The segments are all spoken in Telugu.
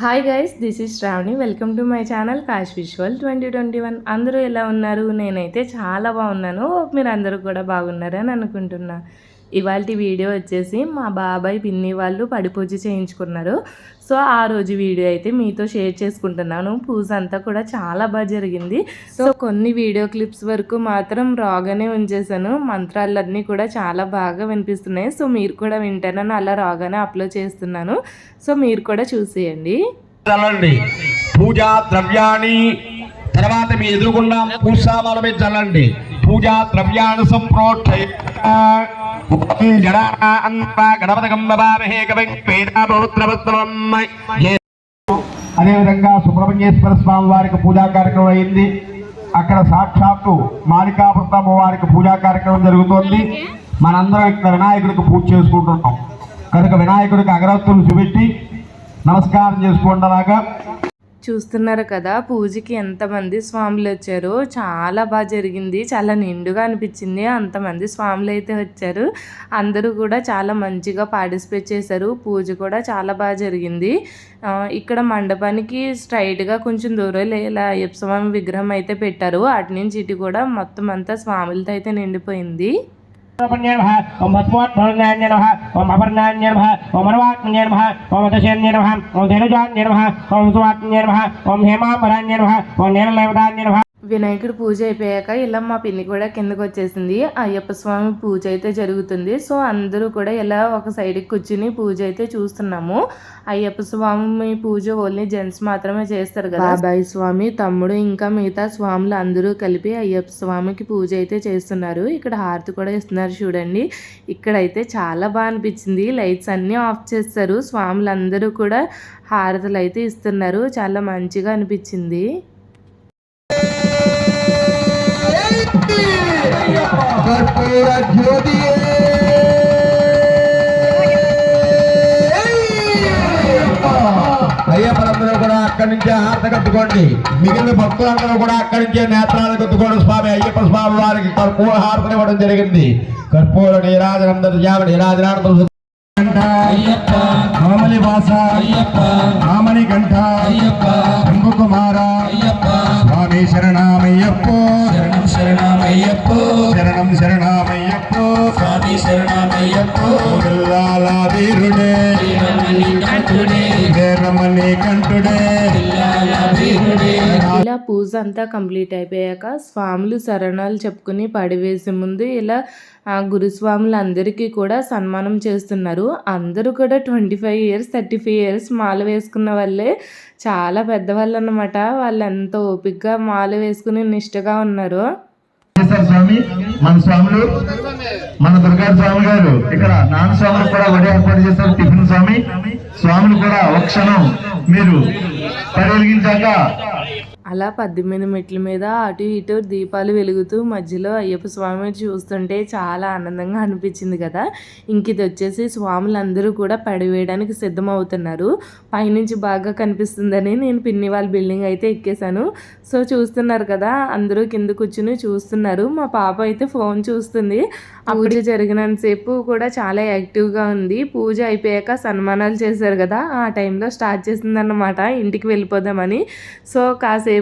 Hi guys this is Sravani welcome to my channel Kash visual twenty twenty one అందరూ ఎలా ఉన్నారు? నేనైతే చాలా బాగున్నాను. మీరు అందరూ కూడా బాగున్నారని అనుకుంటున్నా. ఇవాళ వీడియో వచ్చేసి మా బాబాయ్ పిన్ని వాళ్ళు పడిపూజ చేయించుకున్నారు. సో ఆ రోజు వీడియో అయితే మీతో షేర్ చేసుకుంటున్నాను. పూజ అంతా కూడా చాలా బాగా జరిగింది. సో కొన్ని వీడియో క్లిప్స్ వరకు మాత్రం రాగానే ఉంచేసాను మంత్రాలన్నీ కూడా చాలా బాగా వినిపిస్తున్నాయి. సో మీరు కూడా వింటారని అలా రాగానే అప్లోడ్ చేస్తున్నాను. సో మీరు కూడా చూసేయండి. పూజా ద్రవ్యాన్ని తర్వాత మీ ఎదురుకుండా పూజ మీద చల్లండి. పూజా ద్రవ్యాన్ని సంప్రోక్ష అదేవిధంగా సుబ్రహ్మణ్యేశ్వర స్వామి వారికి పూజా కార్యక్రమం అయింది. అక్కడ సాక్షాత్తు మాలికాపురత వారికి పూజా కార్యక్రమం జరుగుతోంది. మనందరం ఇక్కడ వినాయకుడికి పూజ చేసుకుంటున్నాం. కనుక వినాయకుడికి అగరత్తులు చూపెట్టి నమస్కారం చేసుకోండి అలాగా చూస్తున్నారు కదా పూజకి ఎంతమంది స్వాములు వచ్చారో చాలా బాగా జరిగింది. చాలా నిండుగా అనిపించింది. అంతమంది స్వాములు అయితే వచ్చారు. అందరూ కూడా చాలా మంచిగా పార్టిసిపేట్ చేశారు. పూజ కూడా చాలా బాగా జరిగింది. ఇక్కడ మండపానికి స్ట్రైట్గా కొంచెం దూరం ఇలా అయ్యప్ప స్వామి విగ్రహం అయితే పెట్టారు. అటు నుంచి ఇటు కూడా మొత్తం అంతా స్వాములతో అయితే నిండిపోయింది. ಪುಣ್ಯ ನಮಃ ಓಂ ಭಸ್ಮೋತ್ಪನ್ನಾನ್ಯ ನಮಃ ಓಂ ಅಪರ್ಣಾನ್ಯ ನಮಃ ಓಂ ಅನುವಾತ್ಮನ್ಯ ನಮಃ ಓಂ ದಶನ್ಯ ನಮಃ ಓಂ ಧನುಜಾನ್ಯ ನಮಃ ಓಂ ಸುವಾತ್ಮನ್ಯ ನಮಃ ಓಂ ಹೇಮಾಂಬರಾನ್ಯ ನಮಃ ಓಂ ನೇರಲೈವದಾನ್ಯ ನಮಃ వినాయకుడి పూజ అయిపోయాక ఇలా మా పిన్ని కూడా కిందకు వచ్చేసింది. అయ్యప్ప స్వామి పూజ అయితే జరుగుతుంది. సో అందరూ కూడా ఇలా ఒక సైడ్కి కూర్చుని పూజ అయితే చూస్తున్నాము. అయ్యప్ప స్వామి పూజ ఓన్లీ జెంట్స్ మాత్రమే చేస్తారు కదా. బాబాయి స్వామి తమ్ముడు ఇంకా మిగతా స్వాములు అందరూ కలిపి అయ్యప్ప స్వామికి పూజ అయితే చేస్తున్నారు. ఇక్కడ హారతి కూడా ఇస్తున్నారు చూడండి. ఇక్కడైతే చాలా బాగా అనిపించింది. లైట్స్ అన్నీ ఆఫ్ చేస్తారు. స్వాములు అందరూ కూడా హారతులు అయితే ఇస్తున్నారు. చాలా మంచిగా అనిపించింది. కర్పూర జ్యోతి అయ్యప్పలందరూ కూడా అక్కడి నుంచే హారత కట్టుకోండి మిగిలిన భక్తులందరూ కూడా అక్కడి నుంచే నేత్రాలు కట్టుకోండి స్వామి అయ్యప్ప స్వామి వారికి కర్పూర హారతలు ఇవ్వడం జరిగింది కర్పూర నీరాజనం దర్యామ నీరాజనార్థం అయ్యప్ప మామలి వాస అయ్యప్ప మామని కంఠ అయ్యప్ప కుమార అయ్యప్ప స్వామి శరణామయ్యప్పో శరణం శరణమయ్యప్పో. శరణం శరణామయ్యప్పో. స్వామి శరణమయ్యప్పో. పిల్లాల వీరుడే వీరమణి కంఠుడే. వీరమణి కంఠుడే. పిల్లాల వీరుడే ఇలా పూజ అంతా కంప్లీట్ అయిపోయాక స్వాములు శరణాలు చెప్పుకుని పడివేసే ముందు ఇలా ఆ గురుస్వాములు అందరికీ కూడా సన్మానం చేస్తున్నారు. అందరూ కూడా twenty five years thirty five years మాల వేసుకున్న వాళ్ళే. చాలా పెద్దవాళ్ళు అన్నమాట వాళ్ళు ఎంత ఓపికగా మాల వేసుకుని నిష్టగా ఉన్నారు. చేశారు స్వామి మన స్వాములు మన దుర్గా స్వామి గారు. ఇక్కడ నాన్న స్వాములు కూడా వడి ఏర్పాటు చేశారు టిఫిన్ స్వామి. స్వాములు కూడా ఒక క్షణం మీరు పరిగెలిగించాక అలా పద్దెనిమిది మెట్ల మీద అటు ఇటు దీపాలు వెలుగుతూ మధ్యలో అయ్యప్ప స్వామి చూస్తుంటే చాలా ఆనందంగా అనిపించింది కదా. ఇంక ఇది వచ్చేసి స్వాములందరూ కూడా పడివేయడానికి సిద్ధమవుతున్నారు. పైనుంచి బాగా కనిపిస్తుందని నేను పిన్ని వాళ్ళ బిల్డింగ్ అయితే ఎక్కేశాను. సో చూస్తున్నారు కదా అందరూ కింద కూర్చుని చూస్తున్నారు. మా పాప అయితే ఫోన్ చూస్తుంది. పూజ జరిగినంతసేపు కూడా చాలా యాక్టివ్గా ఉంది. పూజ అయిపోయాక సన్మానాలు చేశారు కదా ఆ టైంలో స్టార్ట్ చేసిందన్నమాట ఇంటికి వెళ్ళిపోదామని. సో కాసేపు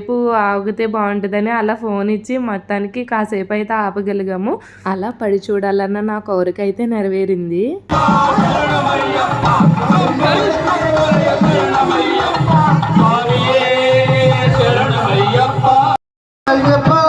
ఆగితే బాగుంటుందని అలా ఫోన్ ఇచ్చి మొత్తానికి కాసేపు అయితే ఆపగలిగాము. అలా పడి చూడాలన్న నా కోరిక అయితే నెరవేరింది. అయ్యప్ప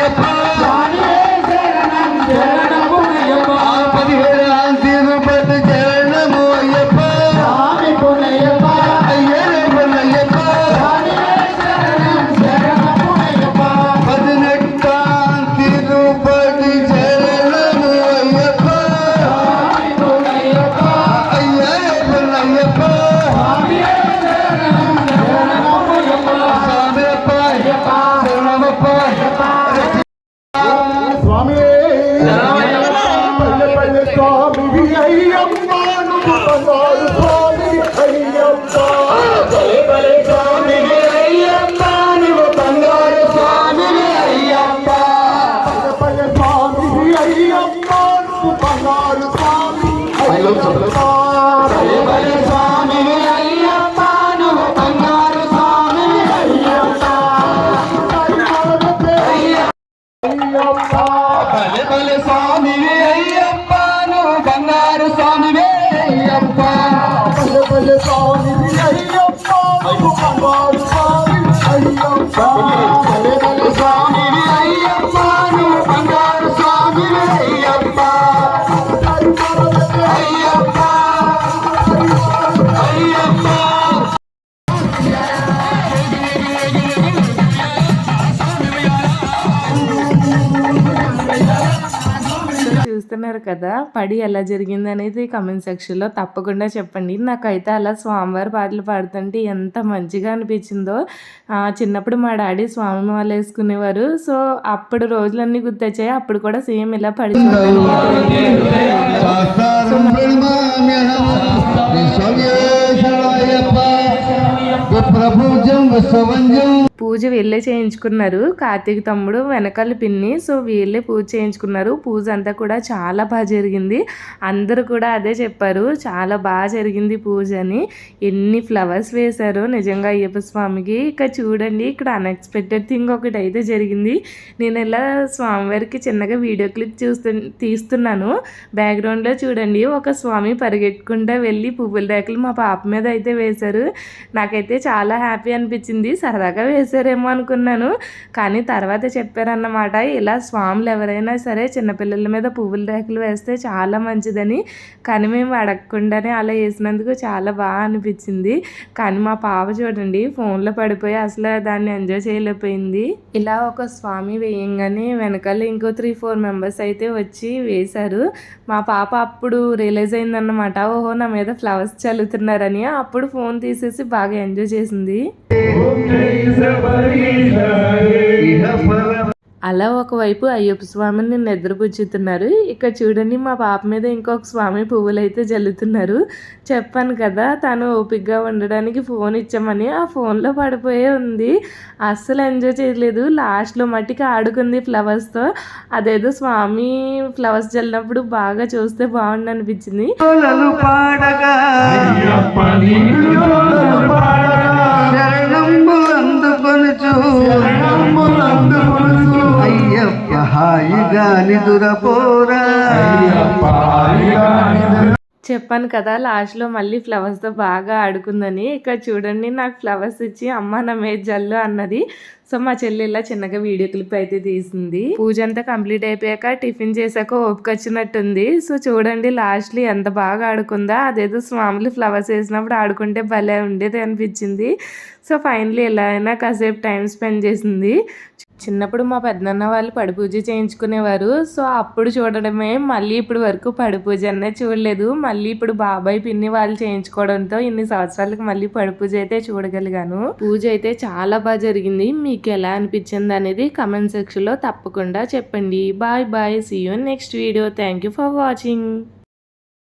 yapar. Camiye selam பல சுவாமி ஐயம்மா நமது சுவாமி ஐயம்மா பல பல சுவாமி ஐயம்மா நம பங்கார சுவாமி ஐயம்மா பல பல சுவாமி ஐயம்மா நம பங்கார சுவாமி ஐயம்மா స్వామి అయ్యప్ప నువ్వు చేస్తున్నారు కదా పడి ఎలా జరిగింది అనేది కమెంట్ సెక్షన్లో తప్పకుండా చెప్పండి. నాకైతే అలా స్వామివారి పాటలు పాడుతుంటే ఎంత మంచిగా అనిపించిందో చిన్నప్పుడు మా డాడీ స్వామి వాళ్ళు వేసుకునేవారు. సో అప్పుడు రోజులన్నీ గుర్తొచ్చాయి. అప్పుడు కూడా సేమ్ ఇలా పడి పూజ వీళ్ళే చేయించుకున్నారు. కార్తీక్ తమ్ముడు వెనకాల పిన్ని సో వీళ్ళే పూజ చేయించుకున్నారు. పూజ అంతా కూడా చాలా బాగా జరిగింది. అందరూ కూడా అదే చెప్పారు. చాలా బాగా జరిగింది పూజ అని. ఎన్ని ఫ్లవర్స్ వేశారు నిజంగా అయ్యప్ప స్వామికి. ఇక చూడండి ఇక్కడ అన్ఎక్స్పెక్టెడ్ థింగ్ ఒకటి అయితే జరిగింది. నేను ఇలా స్వామివారికి చిన్నగా వీడియో క్లిప్ చూస్తు తీస్తున్నాను. బ్యాక్గ్రౌండ్లో చూడండి ఒక స్వామి పరిగెట్టుకుంటూ వెళ్ళి పువ్వుల రేకులు మా పాప మీద అయితే వేశారు. నాకైతే చాలా హ్యాపీ అనిపించింది. సరదాగా వేసారేమో అనుకున్నాను. కానీ తర్వాత చెప్పారన్నమాట ఇలా స్వాములు ఎవరైనా సరే చిన్నపిల్లల మీద పువ్వుల రేకులు వేస్తే చాలా మంచిదని. కానీ మేము అడగకుండానే అలా వేసినందుకు చాలా బాగా అనిపించింది. కానీ మా పాప చూడండి ఫోన్లో పడిపోయి అసలు దాన్ని ఎంజాయ్ చేయలేకపోయింది. ఇలా ఒక స్వామి వేయంగానే వెనకాల ఇంకో త్రీ ఫోర్ మెంబర్స్ అయితే వచ్చి వేశారు. మా పాప అప్పుడు రియలైజ్ అయిందన్నమాట ఓహో నా మీద ఫ్లవర్స్ చల్లుతున్నారని. అప్పుడు ఫోన్ తీసేసి బాగా ఎంజాయ్ చేసింది. అలా ఒకవైపు అయ్యప్ప స్వామిని నిద్రపుచ్చుతున్నారు. ఇక్కడ చూడండి మా పాప మీద ఇంకొక స్వామి పువ్వులు అయితే జల్లుతున్నారు. చెప్పాను కదా తను ఓపిక్గా ఉండడానికి ఫోన్ ఇచ్చామని ఆ ఫోన్లో పడిపోయే ఉంది. అస్సలు ఎంజాయ్ చేయలేదు. లాస్ట్లో మట్టికి ఆడుకుంది ఫ్లవర్స్తో. అదేదో స్వామి ఫ్లవర్స్ జల్లినప్పుడు బాగా చూస్తే బాగుండు అనిపించింది. అందుకొనుచు. నిదురపోరా చెప్పాను కదా లాస్ట్లో మళ్ళీ ఫ్లవర్స్తో బాగా ఆడుకుందని. ఇక్కడ చూడండి నాకు ఫ్లవర్స్ ఇచ్చి అమ్మ నా జల్లు అన్నది. సో మా చెల్లి ఇలా చిన్నగా వీడియో క్లిప్ అయితే తీసింది. పూజ అంతా కంప్లీట్ అయిపోయాక టిఫిన్ చేశాక ఓపిక వచ్చినట్టుంది. సో చూడండి లాస్ట్లో ఎంత బాగా ఆడుకుందా. అదేదో స్వాములు ఫ్లవర్స్ వేసినప్పుడు ఆడుకుంటే భలే ఉండేది అనిపించింది. సో ఫైనలీ ఎలా అయినా కాసేపు టైం స్పెండ్ చేసింది. చిన్నప్పుడు మా పెద్దనాన్న వాళ్ళు పడిపూజ చేయించుకునేవారు. సో అప్పుడు చూడడమే మళ్ళీ ఇప్పుడు వరకు పడిపూజ అనే చూడలేదు. మళ్ళీ ఇప్పుడు బాబాయ్ పిన్ని వాళ్ళు చేయించుకోవడంతో ఇన్ని సంవత్సరాలకు మళ్ళీ పడిపూజ అయితే చూడగలిగాను. పూజ అయితే చాలా బాగా జరిగింది. మీకు ఎలా అనిపించింది అనేది కమెంట్ సెక్షన్లో తప్పకుండా చెప్పండి. Bye bye. See you next video thank you for watching